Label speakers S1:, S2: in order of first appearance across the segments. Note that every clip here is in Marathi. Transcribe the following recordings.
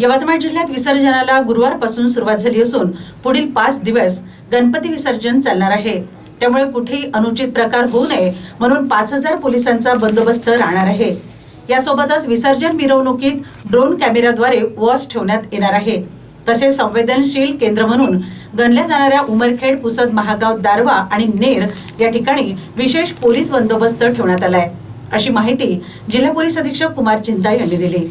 S1: यवतमाळ जिल्ह्यात विसर्जनाला गुरुवारपासून सुरुवात झाली असून पुढील पाच दिवस गणपती विसर्जन चालणार आहे. त्यामुळे कुठेही अनुचित प्रकार होऊ नये म्हणून पाच हजार पोलिसांचा बंदोबस्त राहणार आहे. यासोबतच विसर्जन मिरवणुकीत ड्रोन कॅमेऱ्याद्वारे वॉच ठेवण्यात येणार आहे. तसेच संवेदनशील केंद्र म्हणून गणल्या जाणाऱ्या उमरखेड पुसद महागाव दारवा आणि नेर या ठिकाणी विशेष पोलीस बंदोबस्त ठेवण्यात आलाय. अशी माहिती जिल्हा पोलीस अधीक्षक कुमार चिंता यांनी दिली.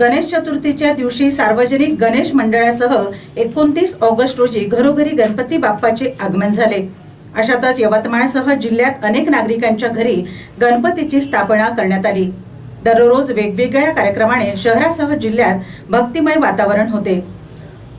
S1: गणेश चतुर्थीच्या दिवशी सार्वजनिक गणेश मंडळासह एकोणतीस ऑगस्ट रोजी घरोघरी गणपती बाप्पाचे आगमन झाले. अशातच यवतमाळसह जिल्ह्यात अनेक नागरिकांच्या घरी गणपतीची स्थापना करण्यात आली. दररोज वेगवेगळ्या कार्यक्रमाने शहरासह जिल्ह्यात भक्तिमय वातावरण होते.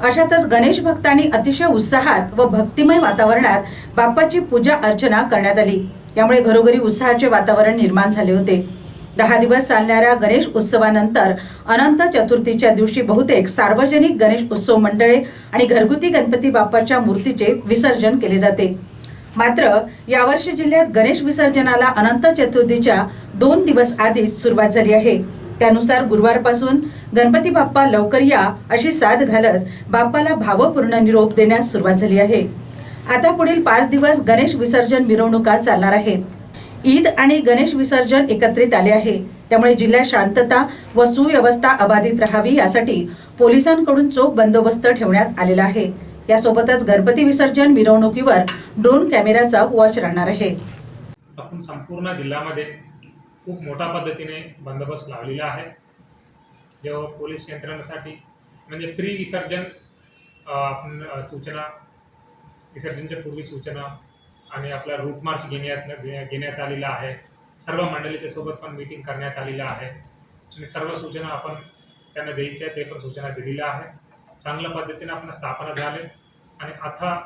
S1: अशातच गणेश भक्तांनी अतिशय उत्साहात व भक्तिमय वातावरणात बाप्पाची पूजा अर्चना करण्यात आली. यामुळे घरोघरी उत्साहाचे वातावरण निर्माण झाले होते. दहा दिवस चालणाऱ्या गणेश उत्सवानंतर अनंत चतुर्थीच्या दिवशी बहुतेक सार्वजनिक गणेश उत्सव मंडळे आणि घरगुती गणपती बाप्पाच्या मूर्तीचे विसर्जन केले जाते. मात्र यावर्षी जिल्ह्यात गणेश विसर्जनाला अनंत चतुर्थीच्या दोन दिवस आधीच सुरुवात झाली आहे. त्यानुसार गुरुवारपासून गणपती बाप्पा लवकर या अशी साथ घालत बाप्पाला भावपूर्ण निरोप देण्यास सुरुवात झाली आहे. आता पुढील पाच दिवस गणेश विसर्जन मिरवणुका चालणार आहेत. ईद आणि गणेश विसर्जन एकत्रित आले आहे. त्यामुळे जिल्ह्यात शांतता व सुव्यवस्था अबाधित राहावी यासाठी पोलिसांकडून चोख बंदोबस्त ठेवण्यात आलेला आहे. यासोबतच गणपती विसर्जन मिरवणुकीवर ड्रोन कॅमेराचा वॉच राहणार आहे.
S2: आपण संपूर्ण जिल्ह्यामध्ये खूप मोठ्या पद्धतीने बंदोबस्त लावलेला आहे. जेव्हा पोलीस यंत्रणेसाठी म्हणजे प्री विसर्जन आपण सूचना विसर्जनच्या पूर्वी सूचना आणि आपला रूट मार्च घेण्यात घेण्यात आलेला आहे. सर्व मंडळीच्या सोबत पण मीटिंग करण्यात आलेलं आहे. आणि सर्व सूचना आपण त्यांना द्यायच्या ते पण सूचना दिलेल्या आहे चांगल्या पद्धतीने आपण स्थापना झाले. आणि आता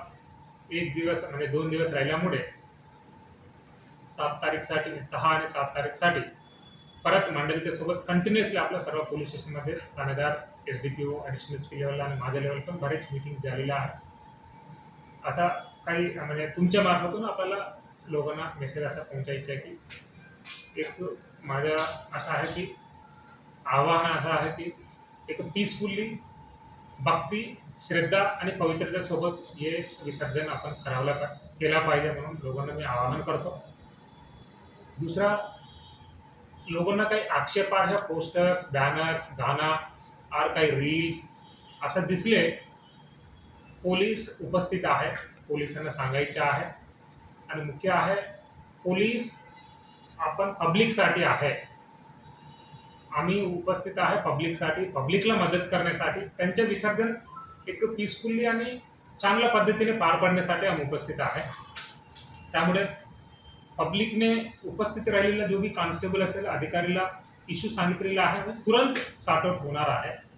S2: एक दिवस म्हणजे दोन दिवस राहिल्यामुळे सात तारीखसाठी सहा आणि सात तारीखसाठी परत मंडळीच्या सोबत कंटिन्युअसली आपल्या सर्व पोलीस स्टेशनमध्ये थाणेदार S D P O additional S P लेवलला आणि माझ्या लेवल पण बरेच मीटिंग झालेल्या आहे. आता काही म्हणजे तुमच्या मार्फतून आपल्याला लोकांना मेसेज असा पोहोचायचा आहे की एक माझा असं आहे की आव्हान असं आहे की एक पीसफुल्ली भक्ती श्रद्धा आणि पवित्रतेसोबत हे विसर्जन आपण करावला पा केला पाहिजे म्हणून लोकांना मी आवाहन करतो. दुसरा लोकांना काही आक्षेपार्ह पोस्टर्स बॅनर्स गाणं आर काही रील्स असं दिसले पोलीस उपस्थित आहे पोलिसांना सांगायचे आहे. आणि मुख्य आहे पोलीस आपण पब्लिकसाठी आहे. आम्ही उपस्थित आहे पब्लिकसाठी पब्लिकला मदत करण्यासाठी. त्यांचे विसर्जन एक पीसफुल्ली आणि चांगल्या पद्धतीने पार पाडण्यासाठी आम्ही उपस्थित आहे. त्यामुळे पब्लिकने उपस्थित राहिलेला जो बी कॉन्स्टेबल असेल अधिकारीला इश्यू सांगितलेला आहे तुरंत सॉर्ट आउट होणार आहे.